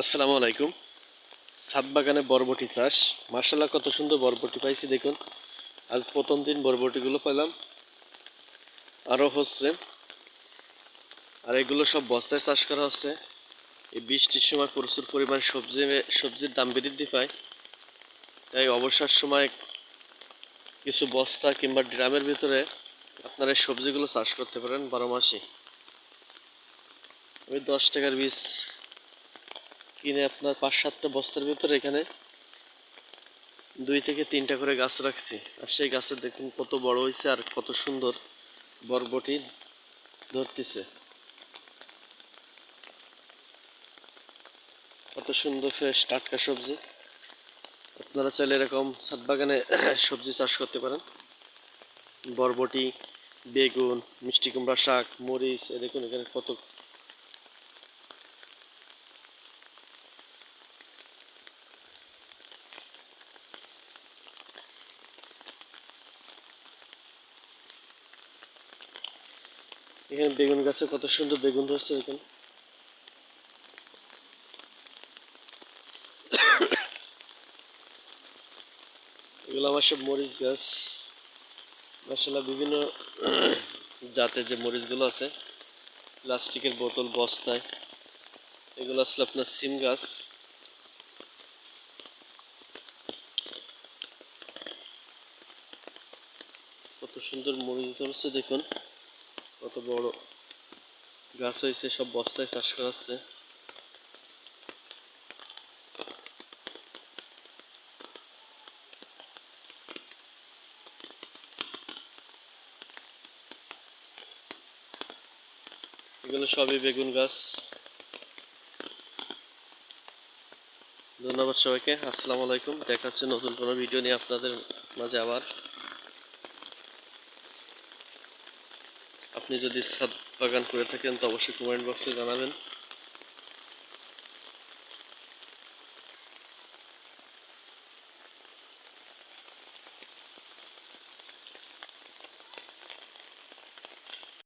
আসসালামু আলাইকুম। ছাদ বাগানে বরবটি চাষ। মার্শাল্লাহ কত সুন্দর বরবটি পাইছি, দেখুন। আজ প্রথম দিন বরবটিগুলো পেলাম আরও হচ্ছে, আর এগুলো সব বস্তায় চাষ করা হচ্ছে। এই বৃষ্টির সময় প্রচুর পরিমাণ সবজি, সবজির দাম বৃদ্ধি পায়। তাই অবসর সময় কিছু বস্তা কিংবা ড্রামের ভিতরে আপনারা সবজিগুলো চাষ করতে পারেন বারো মাসে। ওই দশ টাকার বীজ কিনে আপনার পাঁচ সাতটা বস্তার ভিতরে এখানে দুই থেকে তিনটা করে গাছ রাখছি। আর সেই গাছের দেখুন কত বড় হয়েছে আর কত সুন্দর বরবটি ধরতেছে। কত সুন্দর ফ্রেশ টাটকা সবজি। আপনারা চাইলে এরকম ছাদ বাগানে সবজি চাষ করতে পারেন। বরবটি, বেগুন, মিষ্টি কুমড়া, শাক, মরিচ, এ দেখুন এখানে কত এখানে বেগুন গাছে কত সুন্দর বেগুন ধরছে এখানে এগুলো আমার সব মরিচ গাছ। মাসাল্লাহ বিভিন্ন জাতের যে মরিচগুলো আছে, প্লাস্টিকের বোতল, বস্তায়, এগুলো আসলে আপনার সিম গাছ। কত সুন্দর মরিচ ধরছে দেখুন। বড় গাছ হয়েছে সব বস্তায় চাষ করা এগুলো সবই বেগুন গাছ। ধন্যবাদ সবাইকে, আসসালামু আলাইকুম। দেখা হচ্ছে নতুন কোনো ভিডিও নিয়ে আপনাদের মাঝে আবার। আপনি যদি ছাদ বাগান করে থাকেন তো অবশ্যই কমেন্ট বক্সে জানাবেন।